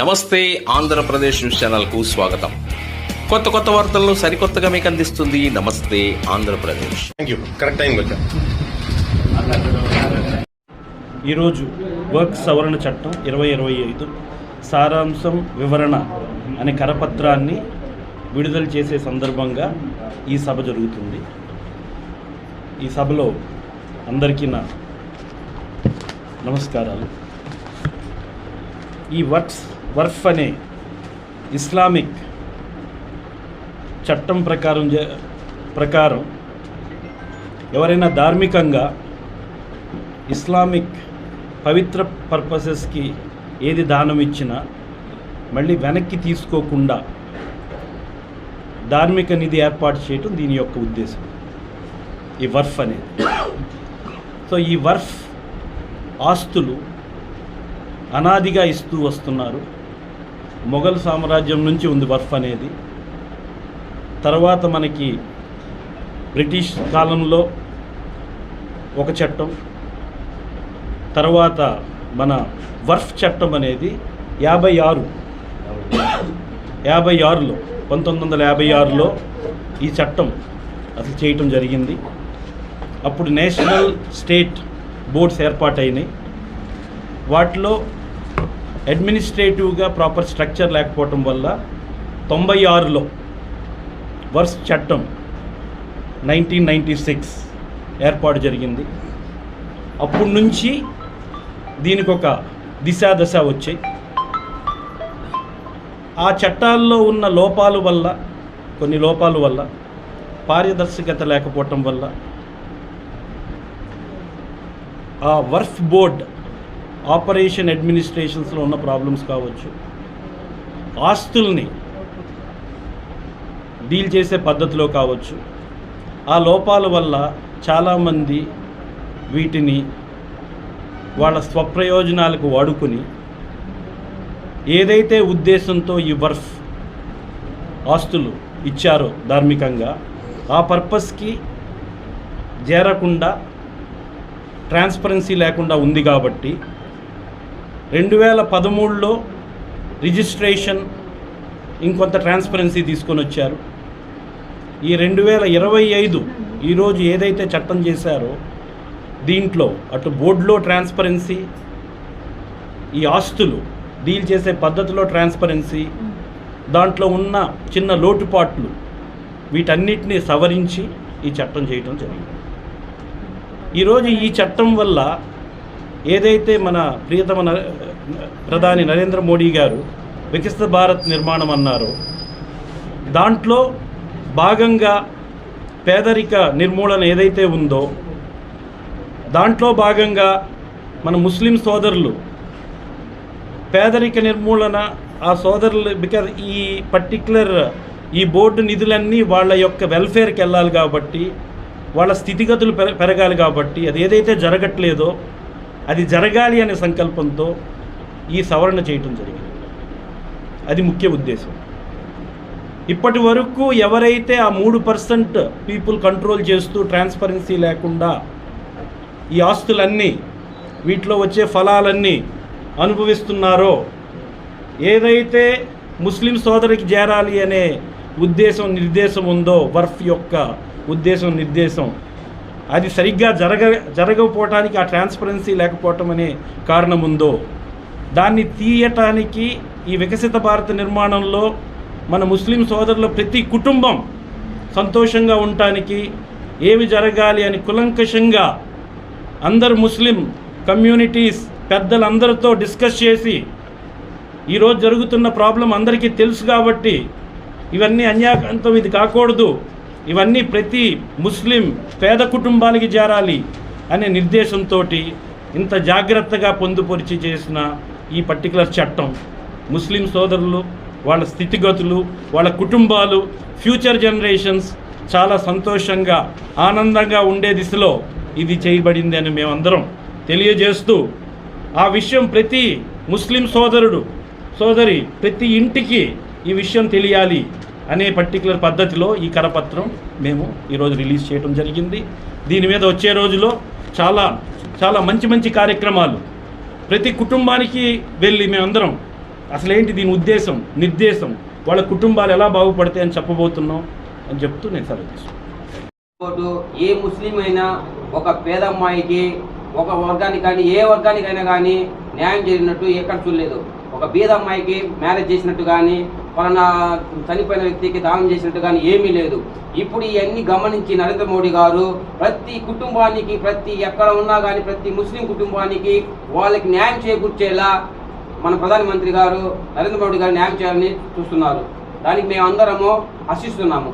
నమస్తే ఆంధ్రప్రదేశ్ న్యూస్ ఛానల్కు స్వాగతం. కొత్త కొత్త వార్తలను సరికొత్తగా మీకు అందిస్తుంది నమస్తే ఆంధ్రప్రదేశ్. థ్యాంక్ యూ కరెక్ట్ టైంకి వచ్చా? ఈరోజు వర్క్ సవరణ చట్టం ఇరవై ఇరవై ఐదు సారాంశం వివరణ అనే కరపత్రాన్ని విడుదల చేసే సందర్భంగా ఈ సభ జరుగుతుంది. ఈ సభలో అందరికీ నా నమస్కారాలు. ఈ వర్క్స్ వర్ఫ్ అనే ఇస్లామిక్ చట్టం ప్రకారం జ- ప్రకారం ఎవరైనా ధార్మికంగా ఇస్లామిక్ పవిత్ర పర్పసెస్కి ఏది దానం ఇచ్చినా మళ్ళీ వెనక్కి తీసుకోకుండా ధార్మిక నిధి ఏర్పాటు చేయటం దీని యొక్క ఉద్దేశం. ఈ వర్ఫ్ అనేది. సో ఈ వర్ఫ్ ఆస్తులు అనాదిగా ఇస్తూ వస్తున్నారు. మొఘల్ సామ్రాజ్యం నుంచి ఉంది బర్ఫ్ అనేది. తర్వాత మనకి బ్రిటిష్ కాలంలో ఒక చట్టం తర్వాత మన వర్ఫ్ చట్టం అనేది యాభై ఆరు. యాభై ఆరులో పంతొమ్మిది వందల యాభై ఆరులో ఈ చట్టం అసలు చేయటం జరిగింది. అప్పుడు నేషనల్ స్టేట్ బోర్డ్స్ ఏర్పాటైనాయి. వాటిలో అడ్మినిస్ట్రేటివ్గా ప్రాపర్ స్ట్రక్చర్ లేకపోవటం వల్ల తొంభై ఆరులో వర్స్ చట్టం నైన్టీన్ నైంటీ సిక్స్ ఏర్పాటు జరిగింది. అప్పటి నుంచి దీనికి ఒక దిశా దశ వచ్చాయి. ఆ చట్టాల్లో ఉన్న లోపాలు వల్ల కొన్ని లోపాల వల్ల పారదర్శకత లేకపోవటం వల్ల ఆ వర్ఫ్ బోర్డ్ ఆపరేషన్ అడ్మినిస్ట్రేషన్స్లో ఉన్న ప్రాబ్లమ్స్ కావచ్చు. ఆస్తుల్ని డీల్ చేసే పద్ధతిలో కావచ్చు. ఆ లోపాల వల్ల చాలామంది వీటిని వాళ్ళ స్వప్రయోజనాలకు వాడుకొని ఏదైతే ఉద్దేశంతో ఈ వర్ఫ్ ఆస్తులు ఇచ్చారో ధార్మికంగా ఆ పర్పస్కి చేరకుండా ట్రాన్స్పరెన్సీ లేకుండా ఉంది కాబట్టి రెండు వేల పదమూడులో రిజిస్ట్రేషన్ ఇంకొంత ట్రాన్స్పరెన్సీ తీసుకొని వచ్చారు. ఈ రెండు వేల ఇరవై ఐదు ఈరోజు ఏదైతే చట్టం చేశారో దీంట్లో అటు బోర్డులో ట్రాన్స్పరెన్సీ ఈ ఆస్తులు డీల్ చేసే పద్ధతిలో ట్రాన్స్పరెన్సీ దాంట్లో ఉన్న చిన్న లోటుపాట్లు వీటన్నిటిని సవరించి ఈ చట్టం చేయటం జరిగింది. ఈరోజు ఈ చట్టం వల్ల ఏదైతే మన ప్రియతమ ప్రధాని నరేంద్ర మోడీ గారు వికసిత భారత్ నిర్మాణం అన్నారో దాంట్లో భాగంగా పేదరిక నిర్మూలన ఏదైతే ఉందో దాంట్లో భాగంగా మన ముస్లిం సోదరులు పేదరిక నిర్మూలన ఆ సోదరులు బికాజ్ ఈ పర్టిక్యులర్ ఈ బోర్డు నిధులన్నీ వాళ్ళ యొక్క వెల్ఫేర్కి వెళ్ళాలి కాబట్టి వాళ్ళ స్థితిగతులు పెరగాలి కాబట్టి అది ఏదైతే జరగట్లేదో అది జరగాలి అనే సంకల్పంతో ఈ సవరణ చేయటం జరిగింది. అది ముఖ్య ఉద్దేశం. ఇప్పటి వరకు ఎవరైతే ఆ మూడు పర్సెంట్ పీపుల్ కంట్రోల్ చేస్తూ ట్రాన్స్పరెన్సీ లేకుండా ఈ ఆస్తులన్నీ వీటిలో వచ్చే ఫలాలన్నీ అనుభవిస్తున్నారో ఏదైతే ముస్లిం సోదరికి చేరాలి అనే ఉద్దేశం నిర్దేశం ఉందో వర్ఫ్ యొక్క ఉద్దేశం నిర్దేశం అది సరిగ్గా జరగ జరగకపోవటానికి ఆ ట్రాన్స్పరెన్సీ లేకపోవటం అనే కారణం ఉందో దాన్ని తీయటానికి ఈ వికసిత భారత నిర్మాణంలో మన ముస్లిం సోదరుల ప్రతి కుటుంబం సంతోషంగా ఉండటానికి ఏమి జరగాలి అని కులంకషంగా అందరు ముస్లిం కమ్యూనిటీస్ పెద్దలందరితో డిస్కస్ చేసి ఈరోజు జరుగుతున్న ప్రాబ్లం అందరికీ తెలుసు కాబట్టి ఇవన్నీ అన్యాకంతం ఇది కాకూడదు. ఇవన్నీ ప్రతి ముస్లిం పేద కుటుంబాలకి చేరాలి అనే నిర్దేశంతో ఇంత జాగ్రత్తగా పొందుపరిచి చేసిన ఈ పర్టికులర్ చట్టం. ముస్లిం సోదరులు వాళ్ళ స్థితిగతులు వాళ్ళ కుటుంబాలు ఫ్యూచర్ జనరేషన్స్ చాలా సంతోషంగా ఆనందంగా ఉండే దిశలో ఇది చేయబడింది అని మేమందరం తెలియజేస్తూ ఆ విషయం ప్రతి ముస్లిం సోదరుడు సోదరి ప్రతి ఇంటికి ఈ విషయం తెలియాలి. అనే పర్టికులర్ పద్ధతిలో ఈ కరపత్రం మేము ఈరోజు రిలీజ్ చేయడం జరిగింది. దీని మీద వచ్చే రోజులో చాలా చాలా మంచి మంచి కార్యక్రమాలు. ప్రతి కుటుంబానికి వెళ్ళి మేమందరం అసలు ఏంటి దీని ఉద్దేశం నిర్దేశం? వాళ్ళ కుటుంబాలు ఎలా బాగుపడతాయి అని చెప్పబోతున్నాం అని చెప్తూ నేను సెలవు తీసుకున్నాను ఏ ముస్లిం అయినా ఒక పేద అమ్మాయికి ఒక వర్గానికి కానీ ఏ వర్గానికైనా కానీ న్యాయం జరిగినట్టు ఎక్కడ చూడలేదు. ఒక బీద అమ్మాయికి మ్యారేజ్ చేసినట్టు కానీ పలానా చనిపోయిన వ్యక్తికి దానం చేసినట్టు కానీ ఏమీ లేదు. ఇప్పుడు ఇవన్నీ గమనించి నరేంద్ర మోడీ గారు ప్రతి కుటుంబానికి ప్రతి ఎక్కడ ఉన్నా కానీ ప్రతి ముస్లిం కుటుంబానికి వాళ్ళకి న్యాయం చేకూర్చేలా మన ప్రధానమంత్రి గారు నరేంద్ర మోడీ గారు న్యాయం చేయాలని చూస్తున్నారు. దానికి మేము అందరము హర్షిస్తున్నాము